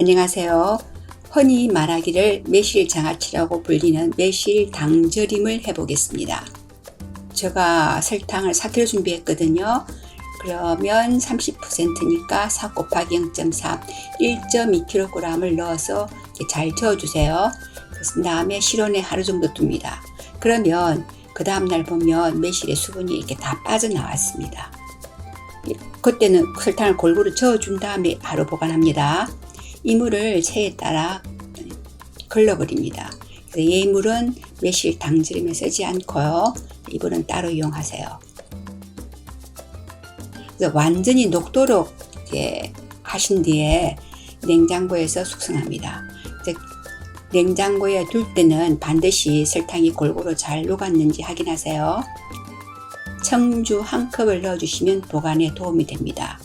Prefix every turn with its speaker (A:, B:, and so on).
A: 안녕하세요. 흔히 말하기를 매실 장아찌라고 불리는 매실 당절임을 해보겠습니다. 제가 설탕을 4kg 준비했거든요. 그러면 30%니까 4 곱하기 0.3, 1.2kg을 넣어서 잘 저어주세요. 그 다음에 실온에 하루 정도 둡니다. 그러면 그 다음날 보면 매실의 수분이 이렇게 다 빠져나왔습니다. 그때는 설탕을 골고루 저어준 다음에 하루 보관합니다. 이물을 체에 따라 걸러버립니다. 그래서 이 물은 매실 당지름에 쓰지 않고요. 이불은 따로 이용하세요. 그래서 완전히 녹도록 이렇게 하신 뒤에 냉장고에서 숙성합니다. 이제 냉장고에 둘 때는 반드시 설탕이 골고루 잘 녹았는지 확인하세요. 청주 한 컵을 넣어주시면 보관에 도움이 됩니다.